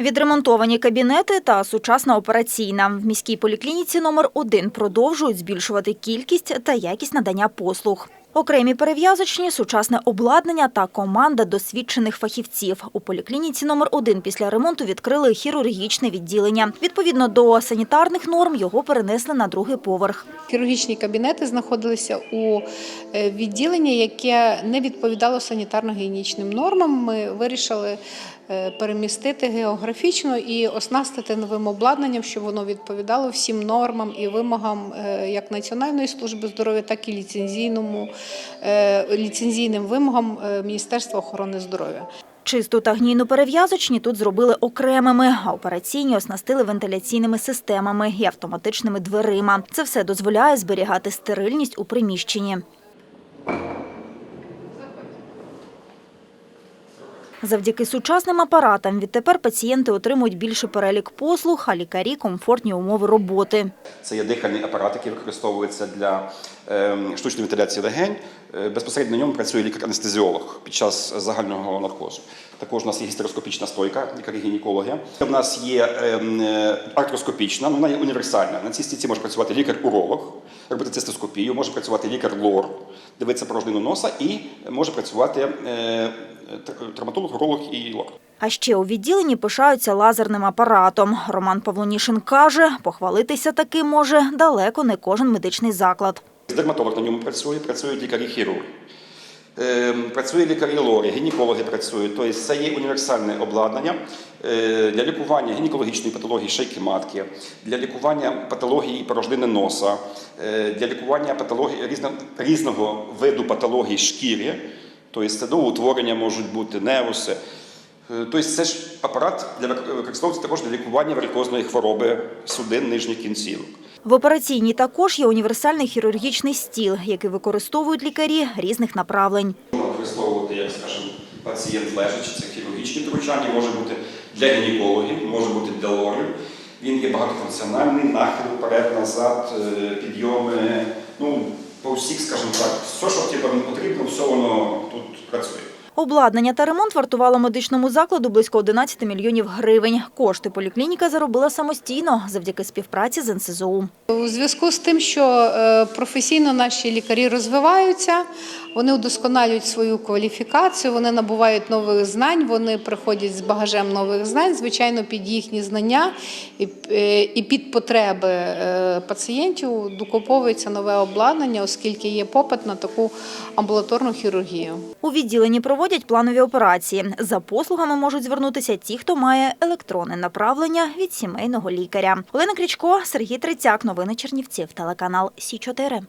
Відремонтовані кабінети та сучасна операційна. В міській поліклініці номер 1 продовжують збільшувати кількість та якість надання послуг. Окремі перев'язочні, сучасне обладнання та команда досвідчених фахівців. У поліклініці номер 1 після ремонту відкрили хірургічне відділення. Відповідно до санітарних норм його перенесли на другий поверх. Хірургічні кабінети знаходилися у е, відділенні, яке не відповідало санітарно-гігієнічним нормам. Ми вирішили перемістити географічно і оснастити новим обладнанням, щоб воно відповідало всім нормам і вимогам е, як Національної служби здоров'я, так і ліцензійному е, ліцензійним вимогам е, Міністерства охорони здоров'я. Чисту та гнійну перев'язочні тут зробили окремими, а операційні оснастили вентиляційними системами і автоматичними дверима. Це все дозволяє зберігати стерильність у приміщенні. Завдяки сучасним апаратам відтепер пацієнти отримують більше перелік послуг, а лікарі – комфортні умови роботи. Це є дихальний апарат, який використовується для ем, штучної вентиляції легень. Е, Безпосередньо на ньому працює лікар-анестезіолог під час загального наркозу. Також у нас є гістероскопічна стойка, лікарі-гінекологи. У нас є ем, е, артроскопічна, вона є універсальна. На цій стійці може працювати лікар-уролог, робити цистоскопію, може працювати лікар-лор, дивитися порожнину носа і може працювати е, тр- травматолог, уролог і лор. А ще у відділенні пишаються лазерним апаратом. Роман Павлонішин каже, похвалитися таким може далеко не кожен медичний заклад. Дерматолог на ньому працює, працюють лікарі-хірурги. Ем, Працює лікарі-лори, гінекологи працюють. Тобто це є універсальне обладнання е, для лікування гінекологічної патології шейки матки, для лікування патології порожнини носа, е, для лікування патології різно- різного виду патології шкіри, тобто це утворення можуть бути невуси. Е, Тобто це ж апарат для вик- використовується також для лікування варикозної хвороби судин нижніх кінцівок. В операційній також є універсальний хірургічний стіл, який використовують лікарі різних направлень. Можна використовувати, як скажімо, пацієнт лежачи, це хірургічні втручання, може бути для гінекологів, може бути для лорів. Він є багатофункціональний, нахил, вперед, назад, е, підйоми. Ну, по всіх, скажімо так, все, що потрібно, все воно тут працює. Обладнання та ремонт вартувало медичному закладу близько 11 мільйонів гривень. Кошти поліклініка заробила самостійно завдяки співпраці з НСЗУ. У зв'язку з тим, що е, професійно наші лікарі розвиваються, вони удосконалюють свою кваліфікацію, вони набувають нових знань, вони приходять з багажем нових знань, звичайно, під їхні знання і, е, під потреби е, пацієнтів докуповується нове обладнання, оскільки є попит на таку амбулаторну хірургію. У відділенні проводять планові операції. За послугами можуть звернутися ті, хто має електронне направлення від сімейного лікаря. Олена Крічко, Сергій Трицяк. Новини Чернівців. Телеканал Сі 4